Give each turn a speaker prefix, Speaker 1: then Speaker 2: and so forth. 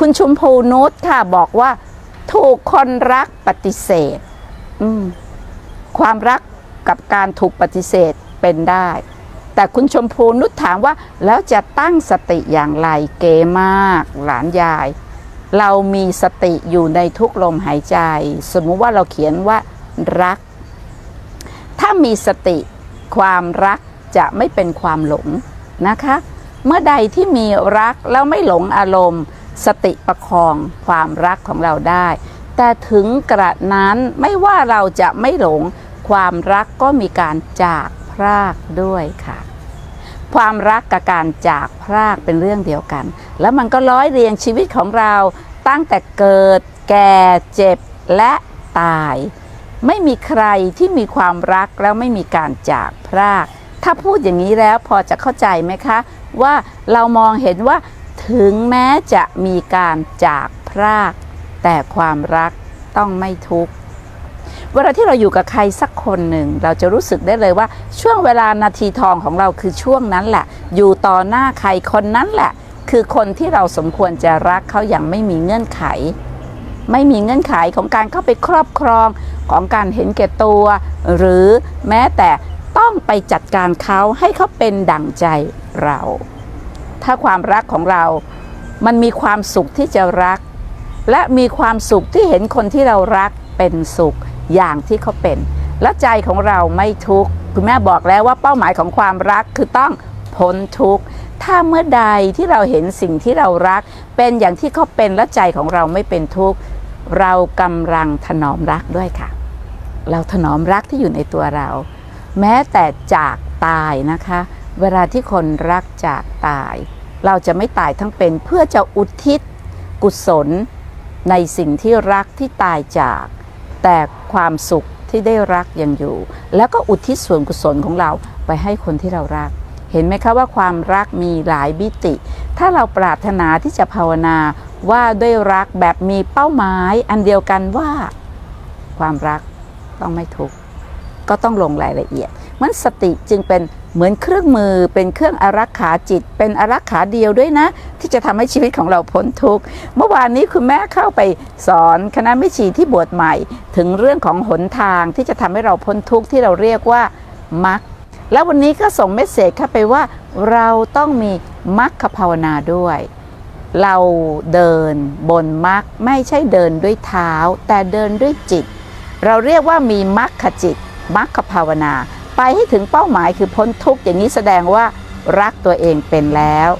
Speaker 1: คุณชุมพูนุชค่ะบอกว่า ถูกคนรักปฏิเสธความรักกับการถูกปฏิเสธเป็นได้ แต่คุณชมพูนุชถามว่า แล้วจะตั้งสติอย่างไรเก๋มาก หลานยาย เรามีสติอยู่ในทุกลมหายใจ สมมุติว่าเราเขียนว่ารัก ถ้ามีสติความรักจะไม่เป็นความหลงนะคะ เมื่อใดที่มีรักแล้วไม่หลงอารมณ์ สติประคองความรักของเราได้ แต่ถึงกระนั้นไม่ว่าเราจะไม่หลงความรักก็มีการจากพรากด้วยค่ะ ความรักกับการจากพรากเป็นเรื่องเดียวกัน แล้วมันก็ร้อยเรียงชีวิตของเราตั้งแต่เกิด แก่เจ็บและตาย ไม่มีใครที่มีความรักแล้วไม่มีการจากพราก ถ้าพูดอย่างนี้แล้วพอจะเข้าใจไหมคะ ว่าเรามองเห็นว่า ถึงแม้จะมีการจากพราก แต่ความรักต้องไม่ทุกข์เวลาที่เราอยู่กับใครสักคนหนึ่ง เราจะรู้สึกได้เลยว่าช่วงเวลานาทีทองของเราคือช่วงนั้นแหละ อยู่ต่อหน้าใครคนนั้นแหละ คือคนที่เราสมควรจะรักเขาอย่างไม่มีเงื่อนไข ไม่มีเงื่อนไขของการเข้าไปครอบครองของการเห็นแก่ตัว หรือแม้แต่ต้องไปจัดการเขาให้เขาเป็นดั่งใจเรา ถ้าความรักของเรา มันมีความสุขที่จะรัก และมีความสุขที่เห็นคนที่เรารักเป็นสุขอย่างที่เขาเป็น และใจของเราไม่ทุกข์คุณแม่บอกแล้วว่าเป้าหมายของความรักคือต้องพ้นทุกข์ถ้าเมื่อใดที่เราเห็นสิ่งที่เรารัก เป็นอย่างที่เขาเป็นและใจของเราไม่เป็นทุกข์เรากำลังถนอมรักด้วยค่ะ เราถนอมรักที่อยู่ในตัวเรา แม้แต่จากตายนะคะ เวลาที่คนรักจากตาย เราจะไม่ตายทั้งเป็นเพื่อจะอุทิศ กุศล ในสิ่งที่รักที่ตายจาก แต่ความสุขที่ได้รักยังอยู่ แล้วก็อุทิศส่วนกุศลของเราไปให้คนที่เรารัก เห็นไหมคะว่าความรักมีหลายมิติ ถ้าเราปรารถนาที่จะภาวนาว่าด้วยรักแบบมีเป้าหมายอันเดียวกันว่า ความรักต้องไม่ทุกข์ก็ต้องลงรายละเอียดมันสติจึงเป็น เหมือนเครื่องมือเป็นเครื่องอารักขาจิต เป็นอารักขาเดียวด้วยนะ ที่จะทำให้ชีวิตของเราพ้นทุกข์เมื่อวานนี้คุณแม่เข้าไปสอนคณะม่ชีที่บวชใหม่ ถึงเรื่องของหนทางที่จะทำให้เราพ้นทุกข์ที่เราเรียกว่ามักแล้ววันนี้ก็ส่งเมสเซจเข้าไปว่า เราต้องมีมัคคภาวนาด้วย เราเดินบนมักไม่ใช่เดินด้วยเท้า แต่เดินด้วยจิต เราเรียกว่ามีมัคคจิตมัคคภาวนา ไปให้ถึงเป้าหมายคือพ้นทุกข์อย่างนี้แสดงว่ารักตัวเองเป็นแล้ว